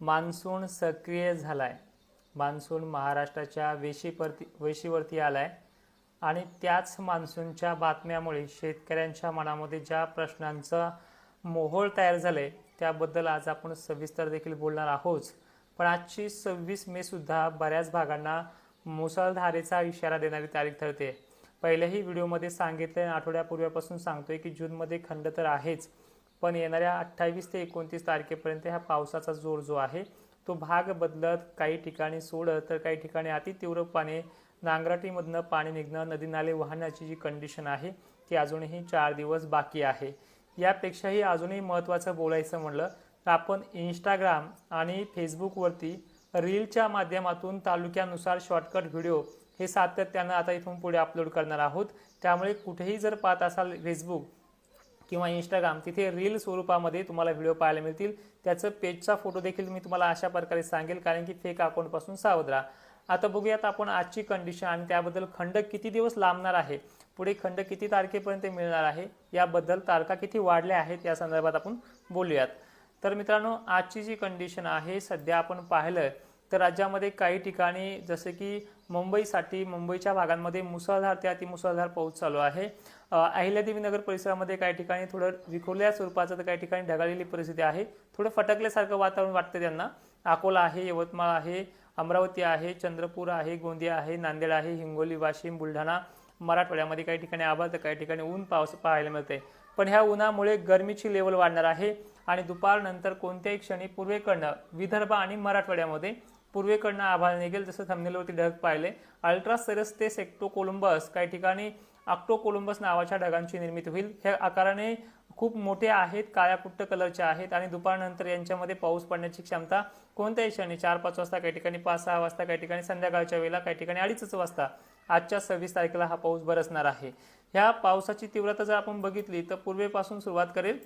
Monsoon सक्रिय झाला आहे मान्सून महाराष्ट्राच्या वेशीवरती वेशीवरती आहे आणि त्याच मान्सूनच्या बातम्यामुळे शेतकऱ्यांच्या मनामध्ये ज्या प्रश्नांचं मोहोळ तयार झाले त्याबद्दल आज आपण सविस्तर देखील बोलणार आहोत. पण आजची सव्वीस मे सुद्धा बऱ्याच भागांना मुसळधारेचा इशारा देणारी तारीख ठरते. पहिल्याही व्हिडिओमध्ये सांगितले आठवड्यापूर्वीपासून सांगतोय की जूनमध्ये खंड तर आहेच. पण येणाऱ्या अठ्ठावीस ते एकोणतीस तारखेपर्यंत ह्या पावसाचा जोर जो आहे तो भाग बदलत काही ठिकाणी सोडत तर काही ठिकाणी अतितीव्रपणे नांगराटीमधनं पाणी निघणं नदी नाले वाहण्याची जी कंडिशन आहे ती अजूनही चार दिवस बाकी आहे. यापेक्षाही अजूनही महत्त्वाचं बोलायचं म्हणलं तर आपण इंस्टाग्राम आणि फेसबुकवरती रीलच्या माध्यमातून तालुक्यानुसार शॉर्टकट व्हिडिओ हे सातत्यानं आता इथून पुढे अपलोड करणार आहोत. त्यामुळे कुठेही जर पाहत असाल फेसबुक किंवा इंस्टाग्राम तिथे रील स्वरूपामध्ये तुम्हाला व्हिडिओ पाहायला मिळतील. त्याचं पेजचा फोटो देखील मी तुम्हाला अशा प्रकारे सांगेल कारण की फेक अकाउंटपासून सावध राहा. आता बघूयात आपण आजची कंडिशन आणि त्याबद्दल खंड किती दिवस लांबणार आहे? पुढे खंड किती तारखेपर्यंत मिळणार आहे? याबद्दल तारखा किती वाढल्या आहेत? या संदर्भात आपण बोलूयात. तर मित्रांनो आजची जी कंडिशन आहे सध्या आपण पाहिलं तर राज्यामध्ये काही ठिकाणी जसे की मुंबईसाठी मुंबईच्या भागांमध्ये मुसळधार ते अतिमुसळधार पाऊस चालू आहे. अहिल्यादेवी नगर परिसरामध्ये काही ठिकाणी थोडं विखुरल्या स्वरूपाचं तर काही ठिकाणी ढगाळलेली परिस्थिती आहे. थोडं फटकल्यासारखं वातावरण वाटतं त्यांना. अकोला आहे यवतमाळ आहे अमरावती आहे चंद्रपूर आहे गोंदिया आहे नांदेड आहे हिंगोली वाशिम बुलढाणा मराठवाड्यामध्ये काही ठिकाणी आभाळ तर काही ठिकाणी ऊन पाऊस पाहायला मिळते पण ह्या उन्हामुळे गरमीची लेवल वाढणार आहे आणि दुपारनंतर कोणत्याही क्षणी पूर्वेकडनं विदर्भ आणि मराठवाड्यामध्ये पूर्वेकडनं आभाळ निघेल जसं थंबनेलवरती ढग पाहिले. अल्ट्रा सेरस ते सेक्टो कोलंबस काही ठिकाणी आक्टो कोलंबस नावाच्या ढगांची निर्मिती होईल. हे आकाराने खूप मोठे आहेत काळ्या कुट्ट कलरचे आहेत आणि दुपारनंतर यांच्यामध्ये पाऊस पडण्याची क्षमता कोणत्याही क्षणी चार पाच वाजता काही ठिकाणी पाच सहा वाजता काही ठिकाणी संध्याकाळच्या वेळेला काही ठिकाणी अडीचच वाजता. आजच्या सव्वीस तारखेला हा पाऊस बरसणार आहे. ह्या पावसाची तीव्रता जर आपण बघितली तर पूर्वेपासून सुरुवात करेल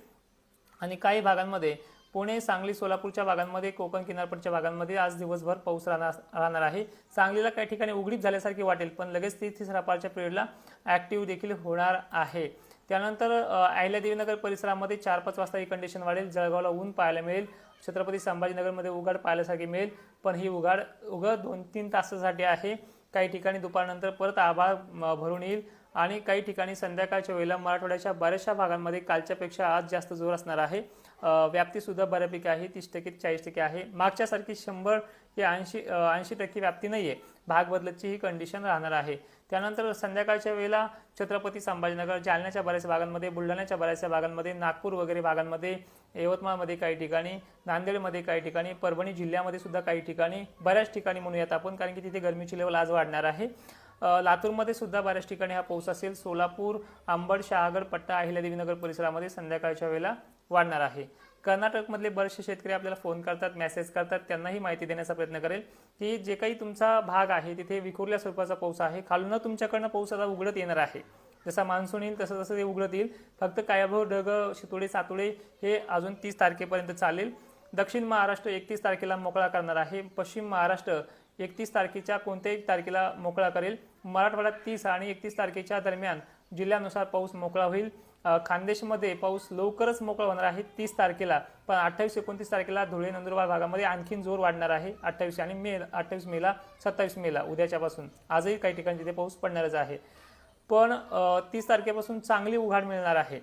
आणि काही भागांमध्ये पुणे सांगली सोलापूरच्या भागांमध्ये कोकण किनारपट्टीच्या भागांमध्ये आज दिवसभर पाऊस राहणार राहणार आहे. सांगलीला काही ठिकाणी उघडीप झाल्यासारखी वाटेल पण लगेच ती तिसऱ्या पारच्या पिरियडला ॲक्टिव्ह देखील होणार आहे. त्यानंतर अ, अहिल्यादेवीनगर परिसरामध्ये चार पाच वाजता ही कंडिशन वाढेल. जळगावला ऊन पाहायला मिळेल. छत्रपती संभाजीनगरमध्ये उघाड पाहायलासारखी मिळेल पण ही उघाड उघड दोन तीन तासासाठी आहे. काही ठिकाणी दुपारनंतर परत आभाळ भरून येईल. आणि काही ठिकाणी संध्याकाळच्या वेळेला मराठवाड्याच्या बऱ्याचशा भागांमध्ये कालच्यापेक्षा आज जास्त जोर असणार आहे. व्याप्तीसुद्धा बऱ्यापैकी आहे तीस टक्के चाळीस टक्के आहे. मागच्यासारखी शंभर ते ऐंशी ऐंशी टक्के व्याप्ती नाही आहे भाग बदलतची ही कंडिशन राहणार आहे. त्यानंतर संध्याकाळच्या वेळेला छत्रपती संभाजीनगर जालन्याच्या बऱ्याच भागांमध्ये बुलढाण्याच्या बऱ्याचशा भागांमध्ये नागपूर वगैरे भागांमध्ये यवतमाळमध्ये काही ठिकाणी नांदेडमध्ये काही ठिकाणी परभणी जिल्ह्यामध्ये सुद्धा काही ठिकाणी बऱ्याच ठिकाणी म्हणूयात आपण कारण की तिथे गरमीची लेवल आज वाढणार आहे. लातूरमध्ये सुद्धा बऱ्याच ठिकाणी हा पाऊस असेल. सोलापूर आंबड शहागड पट्टा अहिल्यादेवीनगर परिसरामध्ये संध्याकाळच्या वेळेला वाढणार आहे. कर्नाटकमधले बरेचसे शेतकरी आपल्याला फोन करतात मेसेज करतात त्यांनाही माहिती देण्याचा प्रयत्न करेल. की जे काही तुमचा भाग आहे तिथे विखुरल्या स्वरूपाचा पाऊस आहे. खालून तुमच्याकडनं पाऊस आता उघडत येणार आहे. जसा मान्सून येईल तसं तसं ते उघडत येईल. फक्त कायाभाऊ ढग शितोडे सातोडे हे अजून तीस तारखेपर्यंत चालेल. दक्षिण महाराष्ट्र एकतीस तारखेला मोकळा करणार आहे. पश्चिम महाराष्ट्र एकतीस तारखेच्या कोणत्याही तारखेला मोकळा करेल. मराठवाड्यात तीस आणि एकतीस तारखेच्या दरम्यान जिल्ह्यानुसार पाऊस मोकळा होईल. खानदेशमध्ये पाऊस लवकरच मोकळा होणार आहे तीस तारखेला. पण अठ्ठावीस एकोणतीस तारखेला धुळे नंदुरबार भागामध्ये आणखीन जोर वाढणार आहे. अठ्ठावीस आणि मे अठ्ठावीस मेला सत्तावीस मेला उद्याच्यापासून आजही काही ठिकाणी तिथे पाऊस पडणारच आहे. पण तीस तारखेपासून चांगली उघाड मिळणार आहे.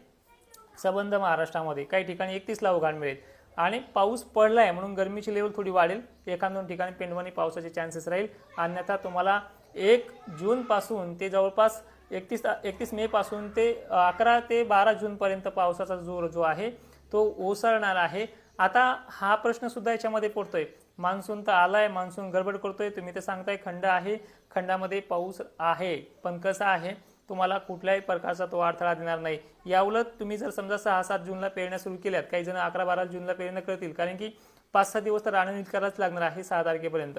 सबंध महाराष्ट्रामध्ये काही ठिकाणी एकतीसला उघाड मिळेल. आणि पाऊस पडला आहे म्हणून गरमीची लेवल थोडी वाढेल. एखाद दोन ठिकाणी पेंडवणी पावसाचे चान्सेस राहील. अन्यथा तुम्हाला एक जूनपासून ते जवळपास एकतीस एकतीस मेपासून ते अकरा ते बारा जूनपर्यंत पावसाचा जोर जो आहे तो ओसरणार आहे. आता हा प्रश्नसुद्धा याच्यामध्ये पडतोय. मान्सून तर आला आहे मान्सून गडबड करतोय. तुम्ही तर सांगताय खंड आहे. खंडामध्ये पाऊस आहे पण कसा आहे? तुम्हाला कुठल्याही प्रकारचा तो अडथळा देणार नाही. याउलट तुम्ही जर समजा सहा सात जूनला पेरण्या सुरू केल्यात काही जण अकरा बारा जूनला पेरण्या करतील कारण की पाच सहा दिवस तर राणनीत करायच लागणार आहे सहा तारखेपर्यंत.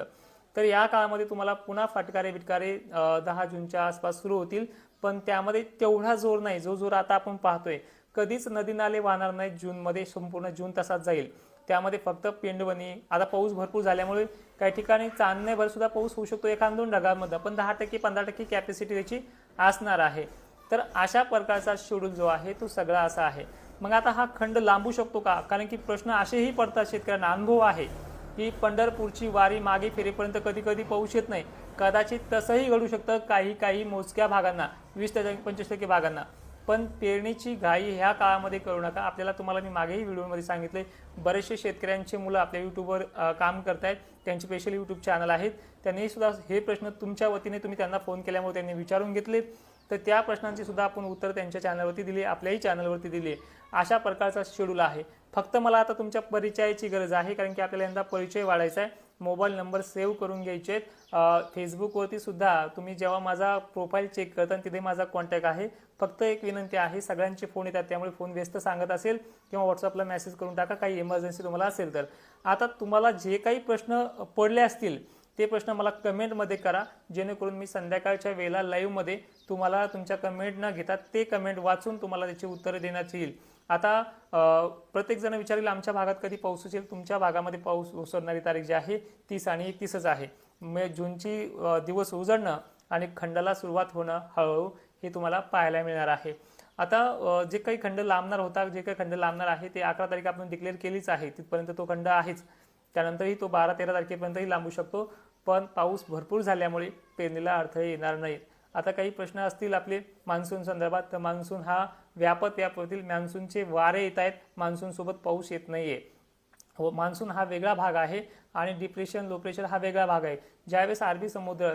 तर या काळामध्ये तुम्हाला पुन्हा फटकारे बिटकारे दहा जूनच्या आसपास सुरू होतील पण त्यामध्ये तेवढा जोर नाही. जो जोर आता आपण पाहतोय कधीच नदी नाले वाहणार नाही जूनमध्ये संपूर्ण जून तसाच जाईल. त्यामध्ये फक्त पेंडवणी आता पाऊस भरपूर झाल्यामुळे काही ठिकाणी चांदण्याभर सुद्धा पाऊस होऊ शकतो एखाद दोन ढगांमध्ये पण दहा टक्के पंधरा टक्के कॅपॅसिटी त्याची असणार आहे. तर अशा प्रकारचा शेड्यूल जो आहे तो सगळा असा आहे. मग आता हा खंड लांबू शकतो का? कारण की प्रश्न असेही पडतात शेतकऱ्यांना अनुभव आहे की पंढरपूरची वारी मागे फेरीपर्यंत कधी कधी पाऊस येत नाही. कदाचित तसंही घडू शकतं काही काही मोजक्या भागांना वीस टक्के पंचवीस टक्के भागांना. पण पेरणीची घाई ह्या काळामध्ये करू नका. आपल्याला तुम्हाला मी मागेही व्हिडिओमध्ये सांगितले बरेचसे शेतकऱ्यांचे मुलं आपल्या यूट्यूबवर काम काम करतायत. त्यांचे स्पेशल यूट्यूब चॅनल आहेत. त्यांनी सुद्धा हे प्रश्न तुमच्या वतीने तुम्ही त्यांना फोन केल्यामुळे त्यांनी विचारून घेतले. तर त्या प्रश्नांची सुद्धा आपण उत्तर त्यांच्या चॅनलवरती दिली आपल्याही चॅनलवरती दिली अशा प्रकारचा शेड्यूल आहे. फक्त मला आता तुमच्या परिचयाची गरज आहे कारण की आपल्याला यंदा परिचय वाढायचा आहे. मोबाईल नंबर सेव्ह करून घ्यायचे आहेत. फेसबुकवरती सुद्धा तुम्ही जेव्हा माझा प्रोफाईल चेक करता तिथे माझा कॉन्टॅक्ट आहे फक्त एक विनंती आहे सगळ्यांचे फोन येतात त्यामुळे फोन व्यस्त सांगत असेल किंवा व्हॉट्सअपला मेसेज करून टाका काही इमर्जन्सी तुम्हाला असेल तर. आता तुम्हाला जे काही प्रश्न पडले असतील ते प्रश्न मला कमेंटमध्ये करा. जेणेकरून मी संध्याकाळच्या वेळेला लाईव्हमध्ये तुम्हाला तुमच्या कमेंट न घेता ते कमेंट वाचून तुम्हाला त्याची उत्तरं देण्यात येईल. आता प्रत्येक जण विचारेल आमच्या भागात कधी पाऊस असेल? तुमच्या भागामध्ये पाऊस उसरणारी तारीख जी आहे तीस आणि एकतीसच आहे. मे जूनची दिवस उजळणं आणि खंडाला सुरुवात होणं हळूहळू हे तुम्हाला पाहायला मिळणार आहे. आता जे काही खंड लांबणार होता जे काही खंड लांबणार आहे ते अकरा तारीख आपण डिक्लेअर केलीच आहे. तिथपर्यंत तो खंड आहेच. त्यानंतरही तो बारा तेरा तारखेपर्यंतही लांबू शकतो. पण पाऊस भरपूर झाल्यामुळे पेरणीला अडथळे येणार नाहीत. आता काही प्रश्न असतील आपले मान्सून संदर्भात तर मान्सून हा व्यापत व्यापतील. मान्सूनचे वारे येत आहेत. मान्सूनसोबत पाऊस येत नाही आहे हो मान्सून हा वेगळा भाग आहे आणि डिप्रेशन लो प्रेशर हा वेगळा भाग आहे. ज्यावेळेस अरबी समुद्र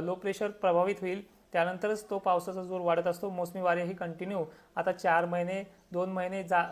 लो प्रेशर प्रभावित होईल त्यानंतरच तो पावसाचा जोर वाढत असतो. मोसमी वारे ही कंटिन्यू आता चार महिने दोन महिने जा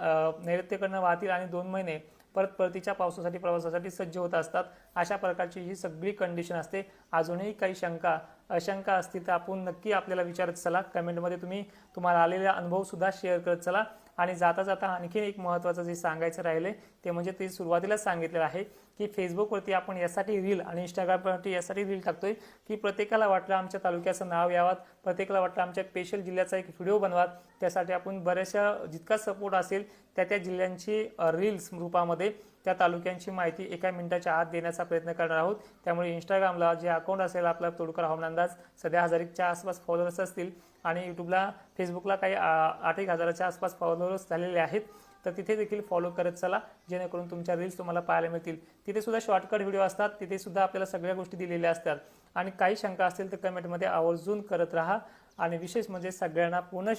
नैऋत्यकडनं वाहतील आणि दोन महिने परत परतीच्या पावसासाठी प्रवासासाठी सज्ज होत असतात. अशा प्रकारची ही सगळी कंडिशन असते. अजूनही काही शंका अशंका असतील तर आपण नक्की आपल्याला विचारत चला. कमेंटमध्ये तुम्ही तुम्हाला आलेला अनुभवसुद्धा शेअर करत चला. आणि जाता जाता आणखी एक महत्त्वाचं जे सांगायचं राहिले ते म्हणजे ते सुरुवातीलाच सांगितलेलं आहे. की फेसबुकवरती आपण यासाठी रील आणि इंस्टाग्रामवरती यासाठी रील टाकतोय की प्रत्येकाला वाटलं आमच्या तालुक्याचं नाव यावं प्रत्येकाला वाटलं आमच्या स्पेशल जिल्ह्याचा एक व्हिडिओ बनवात त्यासाठी आपण बऱ्याचशा जितका सपोर्ट असेल त्या त्या जिल्ह्यांची रील्स रूपामध्ये त्या तालुक्यांची माहिती एका मिनिटाच्या आत देण्याचा प्रयत्न करणार आहोत. त्यामुळे इंस्टाग्रामला जे अकाउंट असेल आपला तोडकर हवामान अंदाज सध्या हजारीच्या आसपास फॉलोअर्स असतील आणि यूट्यूबला फेसबुकला काही आठ एक हजाराच्या आसपास फॉलोअर्स झालेले आहेत. तर तिथे देखील फॉलो करत चला जेणेकरून तुमच्या रील्स तुम्हाला पाहायला मिळतील. तिथे सुद्धा शॉर्टकट व्हिडिओ असतात तिथे सुद्धा आपल्याला सगळ्या गोष्टी दिलेल्या असतात. आणि काही शंका असतील तर कमेंटमध्ये आवर्जून करत राहा. आणि विशेष म्हणजे सगळ्यांना पुन्हा